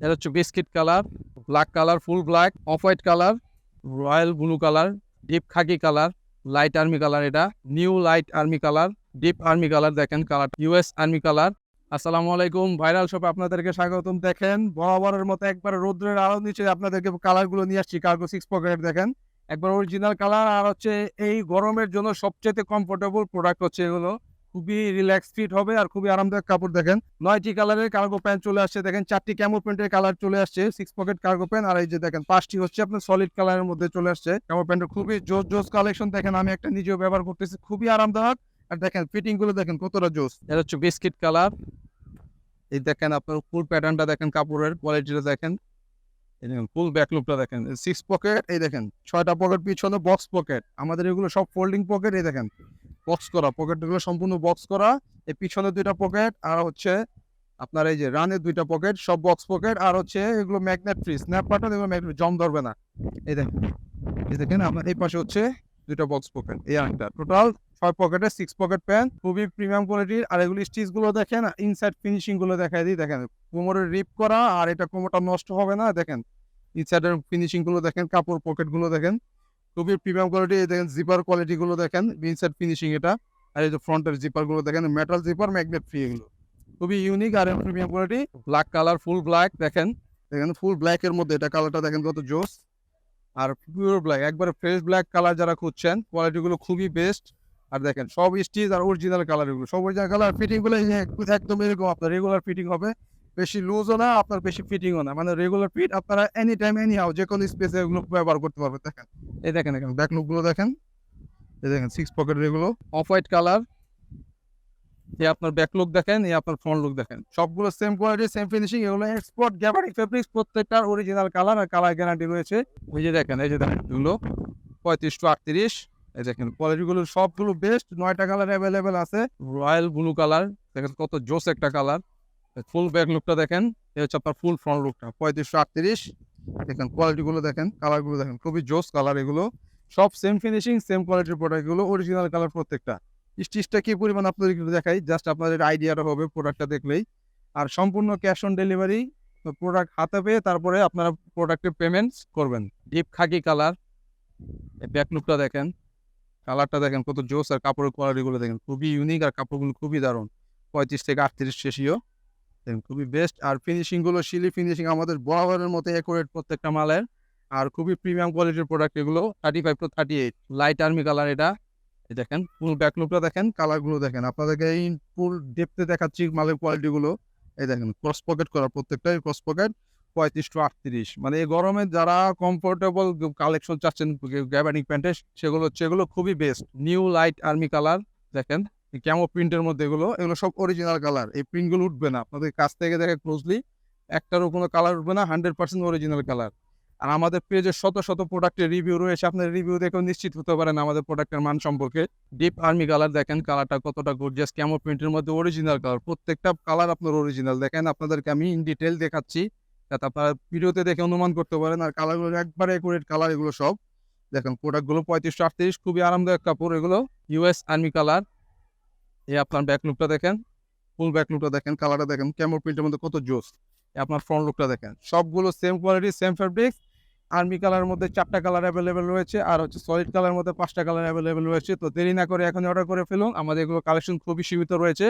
এটা হচ্ছে biscuit colour, black colour, full black, off white colour, royal blue colour, deep khaki colour, light army colour এটা, new light army colour, deep army colour দেখেন colour, US army colour. আসসালামু আলাইকুম, viral শপে আপনাদেরকে স্বাগতম, দেখেন বরাবরের মতো একবার রোদ্রের আলো নিচে আপনাদেরকে কালারগুলো নিয়ে আসছি, কার্গো সিক্স পকেট দেখেন। একবার অরিজিনাল কালার আর হচ্ছে এই গরমের জন্য সবচেয়ে কমফোর্টেবল প্রোডাক্ট হচ্ছে এগুলো। খুবই রিল্যাক্স ফিট হবে আর খুবই আরামদায়ক কাপড় দেখেন। নয়টি কালারের কার্গো প্যান্ট চলে আসছে, দেখেন চারটি ক্যামো প্যান্টের কালার চলে আসছে সিক্স পকেট কার্গো প্যান্ট আর এই যে দেখেন পাঁচটি হচ্ছে আপনার সলিড কালারের মধ্যে চলে আসছে। ক্যামো প্যান্টের খুবই জোস জোস কালেকশন দেখেন আমি একটা নিজেও ব্যবহার করতেছি, খুবই আরামদায়ক। আর দেখেন ফিটিংগুলো দেখেন কতটা জোস। এটা হচ্ছে বিস্কিট কালার এই দেখেন আপনার ফুল প্যাটার্নটা দেখেন কাপড়ের কোয়ালিটিটা দেখেন। ফুল ব্যাক লুকটা দেখেন সিক্স পকেট এই দেখেন, ছয়টা পকেট পিছনে বক্স পকেট আমাদের এগুলো সব ফোল্ডিং পকেট এই দেখেন। বক্স করা পকেটগুলো সম্পূর্ণ বক্স করা, এই পিছনে দুইটা পকেট আর হচ্ছে আপনার এই যে রানের দুইটা পকেট সব বক্স পকেট আর হচ্ছে এগুলো ম্যাগনেট ফ্রি স্ন্যাপ বাটন এগুলো ম্যাগনেট জম ধরবে না। এই দেখেন এই দেখেন আপনার এই পাশে হচ্ছে দুইটা বক্স পকেট এই একটা টোটাল ছয় পকেটে সিক্স পকেট প্যান্ট খুবই প্রিমিয়াম কোয়ালিটির আর এগুলি স্টিচগুলো দেখেন ইনসাইড ফিনিশিংগুলো দেখাই দিই, দেখেন। কোমরের রিপ করা আর এটা কোমরটা নষ্ট হবে না, দেখেন। ইনসাইডের ফিনিশিংগুলো দেখেন, কাপড় পকেটগুলো দেখেন। খুবই প্রিমিয়াম কোয়ালিটি দেখেন জিপার কোয়ালিটি গুলো দেখেন ইনসাইড ফিনিশিং এটা, আর এই যে ফ্রন্টের জিপারগুলো দেখেন মেটাল জিপার ম্যাগনেট ফ্রি এগুলো। খুবই ইউনিক আর premium quality black colour full black দেখেন দেখেন ফুল ব্ল্যাক এর মধ্যে এটা কালারটা দেখেন কত জোস। আর পিওর ব্ল্যাক একবারে ফ্রেশ ব্ল্যাক কালার যারা খুঁজছেন কোয়ালিটি গুলো খুবই বেস্ট আর দেখেন সব স্টিচ আর অরিজিনাল কালার এগুলো, সব অরিজিনাল কালার ফিটিংগুলো একদম এরকম আপনার রেগুলার ফিটিং হবে। বেশি লুজও না, আপনার বেশি ফিটিংও না। মানে রেগুলার ফিট আপনারা এনি টাইম এনি হাউ যে কোনো স্পেসে এগুলো ব্যবহার করতে পারবেন। দেখেন, এই দেখেন এখানে ব্যাক লুকগুলো দেখেন। এই দেখেন সিক্স পকেট এগুলো। অফ হোয়াইট কালার এই আপনার ব্যাক লুক দেখেন, এই আপনার ফ্রন্ট লুক দেখেন। সবগুলো সেম কোয়ালিটি সেম ফিনিশিং এগুলো এক্সপোর্ট গ্যাবারিক ফেব্রিক্স প্রত্যেকটার অরিজিনাল কালার আর কালার গ্যারান্টি রয়েছে। ওই যে দেখেন, এই যে দেখেন এগুলো। পঁয়ত্রিশ টু আটত্রিশ। এই দেখেন কোয়ালিটিগুলো সবগুলো বেস্ট নয়টা কালার অ্যাভেলেবেল আছে। রয়্যাল ব্লু কালার দেখেন কত জোস একটা কালার ফুল ব্যাক লুকটা দেখেন, এই হচ্ছে আপনার ফুল ফ্রন্ট লুকটা পঁয়ত্রিশশো আটত্রিশ, দেখেন কোয়ালিটিগুলো দেখেন কালারগুলো দেখেন, খুবই জোস কালার এগুলো। সব সেম ফিনিশিং সেম কোয়ালিটির প্রোডাক্টগুলো অরিজিনাল কালার প্রত্যেকটা। স্টিচটা কি পরিমাণ আপনাদের দেখাই জাস্ট আপনাদের আইডিয়াটা হবে প্রোডাক্টটা দেখলেই। আর সম্পূর্ণ ক্যাশ অন ডেলিভারি প্রোডাক্ট হাতে পেয়ে তারপরে আপনারা প্রোডাক্টের পেমেন্টস করবেন। ডিপ খাকি কালার ব্যাক লুকটা দেখেন কালারটা দেখেন কত জোস, আর কাপড়ের কোয়ালিটিগুলো দেখেন, খুবই ইউনিক আর কাপড়গুলো খুবই দারুণ। পঁয়ত্রিশ থেকে আটত্রিশ শেষিও দেখেন খুবই বেস্ট আর ফিনিশিংগুলো শিলি ফিনিশিং আমাদের বরাবরের মতো একুরেট প্রত্যেকটা মালের। আর খুবই প্রিমিয়াম কোয়ালিটির প্রোডাক্ট এগুলো thirty five to thirty eight light army colour এটা দেখেন ফুল ব্যাক লুকটা দেখেন কালারগুলো দেখেন। আপনাদেরকে এই ফুল ডেপতে দেখাচ্ছি মালের কোয়ালিটিগুলো এই দেখেন ক্রস পকেট করা প্রত্যেকটাই ক্রস পকেট পঁয়ত্রিশ টু আটত্রিশ। মানে এই গরমে যারা কমফোর্টেবল কালেকশন চাচ্ছেন গ্যাবানিক প্যান্টের সেগুলো হচ্ছে এগুলো খুবই best new light army colour দেখেন। ক্যামো প্রিন্টের মধ্যে এগুলো এগুলো সব অরিজিনাল কালার এই প্রিন্টগুলো উঠবে না। আপনাদের কাছ থেকে দেখে ক্লোজলি একটারও কোনো কালার উঠবে না হান্ড্রেড পার্সেন্ট অরিজিনাল কালার আর আমাদের পেজে শত শত প্রোডাক্টের রিভিউ রয়েছে। আপনার রিভিউ দেখেও নিশ্চিত হতে পারেন আমাদের প্রোডাক্টের মান সম্পর্কে। ডিপ আর্মি কালার দেখেন কালারটা কতটা গর্জিয়াস ক্যামো প্রিন্টের মধ্যে অরিজিনাল কালার প্রত্যেকটা কালার আপনার অরিজিনাল দেখেন, আপনাদেরকে আমি ইন ডিটেল দেখাচ্ছি। যাতে আপনারা ভিডিওতে দেখে অনুমান করতে পারেন। আর কালারগুলো একবারে একুরেট কালার এগুলো সব। দেখেন প্রোডাক্টগুলো পঁয়ত্রিশশো আটত্রিশ, খুবই আরামদায়ক কাপড় এগুলো। ইউএস আর্মি কালার এই আপনার ব্যাক লুকটা দেখেন ফুল ব্যাক লুকটা দেখেন কালারটা দেখেন ক্যামোর প্রিন্টের মধ্যে কত জোস। আপনার ফ্রন্ট লুকটা দেখেন, সবগুলো same quality same fabrics army কালারের মধ্যে চারটা কালার অ্যাভেলেবেল রয়েছে, আর হচ্ছে সলিড কালারের মধ্যে পাঁচটা কালার অ্যাভেলেবেল রয়েছে। তো দেরি না করে এখন অর্ডার করে ফেলুন, আমাদের এগুলো কালেকশন খুবই সীমিত রয়েছে।